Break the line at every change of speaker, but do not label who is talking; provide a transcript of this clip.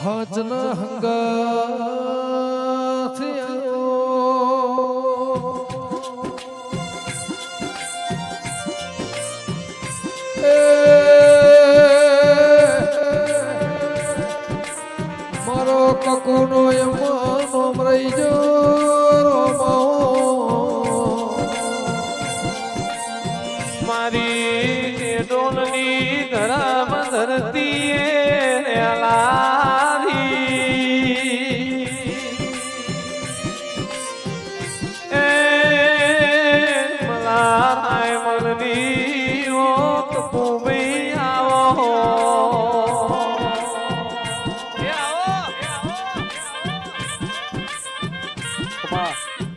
ભજન hung
મારો કકુનો યમાનો મરઈ જો મારી. ડોલની ધરામ ધરતી એ મલારાય મલની ઓક ભૂમિ આવો. આવો